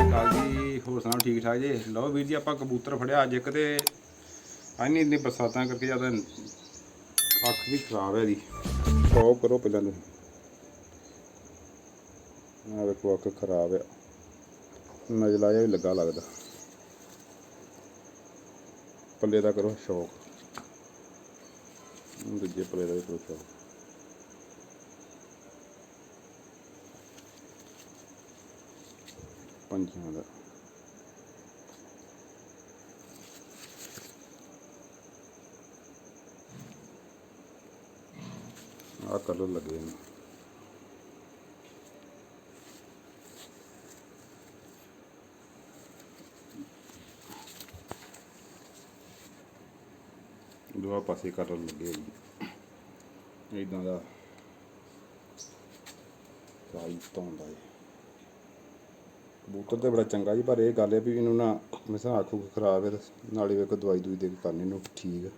ਅਕਾਲ ਜੀ, ਹੋਰ ਸੁਣਾਓ, ਠੀਕ ਠਾਕ ਜੀ? ਲਓ ਵੀਰ ਜੀ, ਆਪਾਂ ਕਬੂਤਰ ਫੜਿਆ ਅੱਜ ਇੱਕ ਤੇ ਆਈ ਇੰਨੀ ਬਰਸਾਤਾਂ ਕਰਕੇ ਜ਼ਿਆਦਾ ਅੱਖ ਵੀ ਖਰਾਬ ਹੈ ਦੀ ਸੌ ਕਰੋ ਪਹਿਲਾਂ ਤੁਸੀਂ ਆ ਵੇਖੋ, ਅੱਖ ਖਰਾਬ ਆ। ਨਜ਼ਲਾ ਜਿਹਾ ਵੀ ਲੱਗਾ ਲੱਗਦਾ। ਪੱਲੇ ਦਾ ਕਰੋ ਸ਼ੌਕ। ਦੂਜੇ ਪੱਲੇ ਦਾ ਵੀ ਕਰੋ ਸ਼ੌਕ। ਪੰਛੀਆਂ ਦਾ। ਆ ਕਲਰ ਲੱਗੇ ਨੇ। ਦੋਆ ਪਾਸੇ ਕਲਰ ਲੱਗੇ ਜੀ। ਇਦਾਂ ਦਾ ਸਾਈਜ਼ ਤੋਂ ਹੁੰਦਾ ਹੈ ਕਬੂਤਰ ਤੇ ਬੜਾ ਚੰਗਾ ਜੀ, ਪਰ ਇਹ ਗੱਲ ਹੈ ਵੀ ਇਹਨੂੰ ਨਾ ਮਿਸਾਂ ਅੱਖ ਉੱਖ ਖਰਾਬ ਹੈ ਨਾਲੇ ਵੇਖੋ ਦਵਾਈ ਦੂਈ ਦੇ ਕੇ ਕਰਨੀ ਨੂੰ ਠੀਕ ਹੈ।